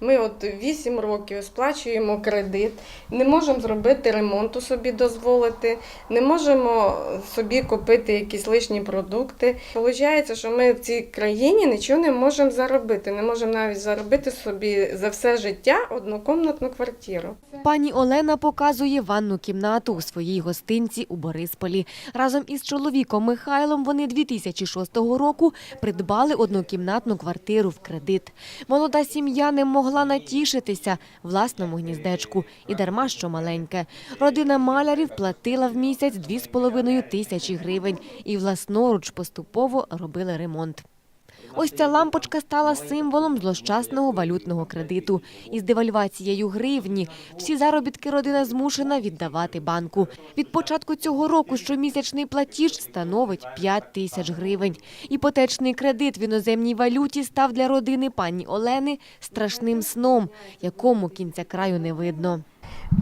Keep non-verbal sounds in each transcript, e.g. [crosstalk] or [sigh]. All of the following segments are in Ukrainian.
Ми от 8 років сплачуємо кредит, не можемо зробити ремонту собі дозволити, не можемо собі купити якісь лишні продукти. Получається, що ми в цій країні нічого не можемо заробити. Не можемо навіть заробити собі за все життя однокомнатну квартиру. Пані Олена показує ванну кімнату у своїй гостинці у Борисполі. Разом із чоловіком Михайлом вони 2006 року придбали однокімнатну квартиру в кредит. Молода сім'я не могла натішитися власному гніздечку і дарма що маленьке. Родина малярів платила в місяць 2,5 тисячі гривень і власноруч поступово робили ремонт. Ось ця лампочка стала символом злощасного валютного кредиту. Із девальвацією гривні всі заробітки родина змушена віддавати банку. Від початку цього року щомісячний платіж становить 5 тисяч гривень. Іпотечний кредит в іноземній валюті став для родини пані Олени страшним сном, якому кінця краю не видно.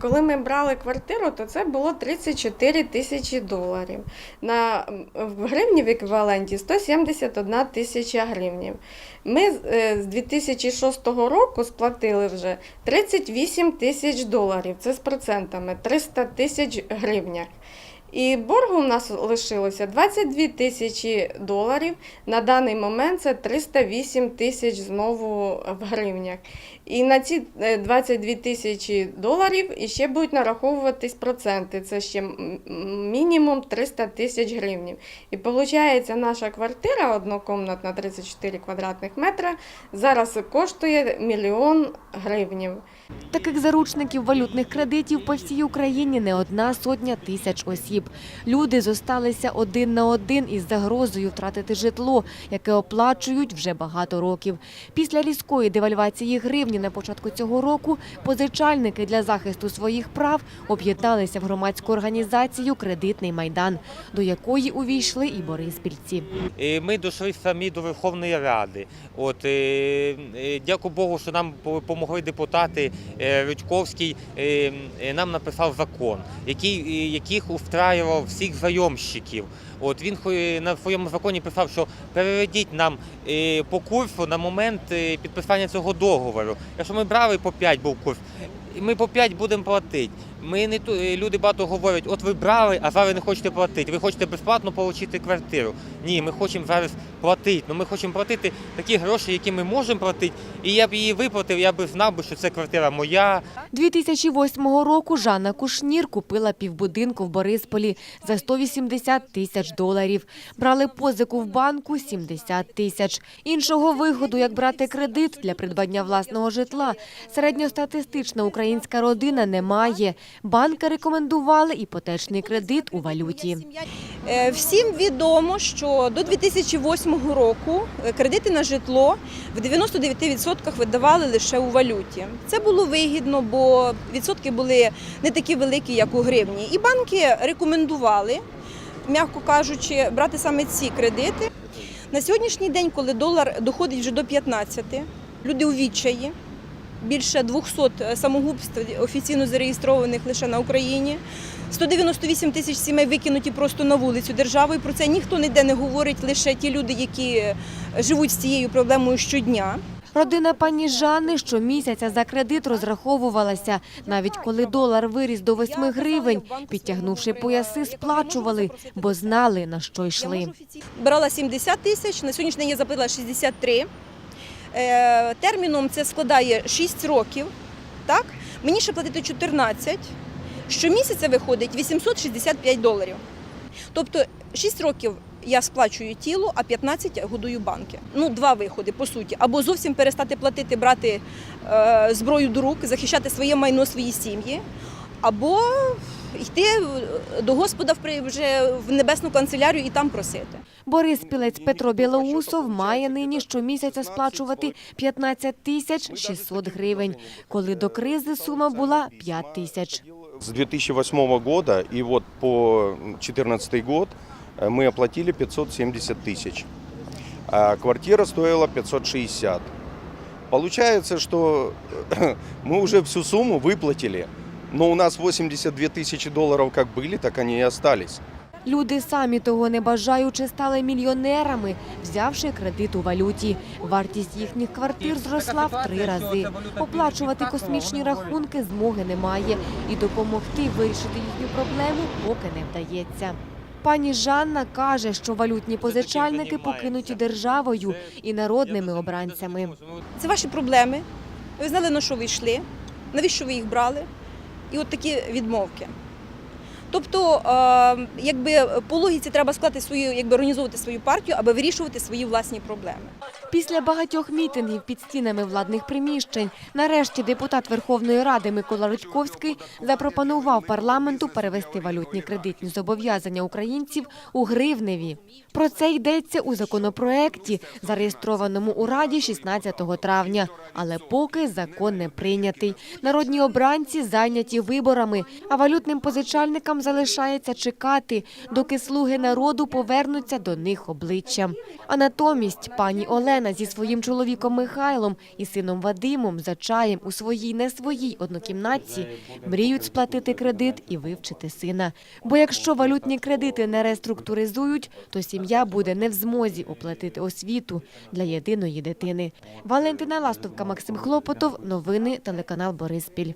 Коли ми брали квартиру, то це було 34 тисячі доларів. На, в гривні в еквіваленті 171 тисяча гривнів. Ми е, з 2006 року сплатили вже 38 тисяч доларів, це з процентами, 300 тисяч гривнях. І боргу у нас лишилося 22 тисячі доларів. На даний момент це 308 тисяч знову в гривнях. І на ці е, 22 тисячі доларів іще будуть нараховуватись проценти. Це ще мінімум 300 тисяч гривнів. І виходить, наша квартира однокомнатна 34 квадратних метра зараз коштує мільйон гривнів. Таких заручників валютних кредитів по всій Україні не одна сотня тисяч осіб. Люди зосталися один на один із загрозою втратити житло, яке оплачують вже багато років. Після різкої девальвації гривні на початку цього року позичальники для захисту своїх прав об'єдналися в громадську організацію Кредитний майдан, до якої увійшли і бориспільці. Е, Ми дійшли самі до Верховної Ради. От, е, е, дякую Богу, що нам допомогли депутати. Рудьковський нам написав закон, який, яких устраював всіх зайомщиків. От він хо- на своєму законі писав, що переведіть нам е, по курсу на момент е, підписання цього договору. Якщо ми брали по 5 був курс, ми по 5 будемо платити. Ми не ту- е, люди багато говорять, от ви брали, а зараз не хочете платити. Ви хочете безплатно отримати квартиру. Ні, ми хочемо зараз платити. Ну ми хочемо платити такі гроші, які ми можемо платити. І я б її виплатив, я б знав би, що це квартира моя, 2008 року Жанна Кушнір купила півбудинку в Борисполі за 180 тисяч доларів. Брали позику в банку 70 тисяч. Іншого виходу, як брати кредит для придбання власного житла, середньостатистична українська родина не має. Банки рекомендували іпотечний кредит у валюті. Е, Всім відомо, що до 2008 року е, кредити на житло в 99% видавали лише у валюті. Це було вигідно, бо відсотки були не такі великі, як у гривні. І банки рекомендували, м'яко кажучи, брати саме ці кредити. На сьогоднішній день, коли долар доходить вже до 15, люди у відчаї. Більше 200 самогубств офіційно зареєстрованих лише на Україні. 198 тисяч сімей викинуті просто на вулицю державою. Про це ніхто ніде не говорить, лише ті люди, які живуть з цією проблемою щодня. Родина пані Жанни щомісяця за кредит розраховувалася. Навіть коли долар виріс до 8 гривень, підтягнувши пояси, сплачували, бо знали, на що йшли. Брала 70 тисяч, на сьогоднішній день я заплатила 63. Е, Терміном це складає 6 років. Так? Мені ще платити 14. Щомісяця виходить 865 доларів. Тобто 6 років я сплачую тіло, а 15 годую банки. Ну, два виходи, по суті. Або зовсім перестати платити, брати е, зброю до рук, захищати своє майно, свої сім'ї, або йти до Господа в при- вже в небесну канцелярію і там просити. Борис Пілець Петро Білоусов має нині щомісяця сплачувати 15 тисяч 600 гривень, коли до кризи сума була 5 тисяч. С 2008 года и вот по 2014 год э, мы оплатили 570 тысяч. А квартира стоила 560. Получается, что [clears throat] мы уже всю сумму выплатили, но у нас 82 тысячи долларов как были, так они и остались. Люди самі того не бажаючи стали мільйонерами, взявши кредит у валюті. Вартість їхніх квартир зросла в три рази. Оплачувати космічні рахунки змоги немає, і допомогти вирішити їхню проблему поки не вдається. Пані Жанна каже, що валютні позичальники покинуті державою і народними обранцями. Це ваші проблеми. Ви знали, на що ви йшли, навіщо ви їх брали? І от такі відмовки. Тобто, е, якби по логіці треба склати свою, якби організовувати свою партію, аби вирішувати свої власні проблеми. Після багатьох мітингів під стінами владних приміщень нарешті депутат Верховної Ради Микола Рудьковський запропонував парламенту перевести валютні кредитні зобов'язання українців у гривневі. Про це йдеться у законопроекті, зареєстрованому у Раді 16 травня. Але поки закон не прийнятий. Народні обранці зайняті виборами, а валютним позичальникам залишається чекати, доки слуги народу повернуться до них обличчям. А натомість пані Олена зі своїм чоловіком Михайлом і сином Вадимом за чаєм у своїй не своїй однокімнатці мріють сплатити кредит і вивчити сина. Бо якщо валютні кредити не реструктуризують, то сім'я буде не в змозі оплатити освіту для єдиної дитини. Валентина Ластовка, Максим Хлопотов. Новини телеканал Бориспіль.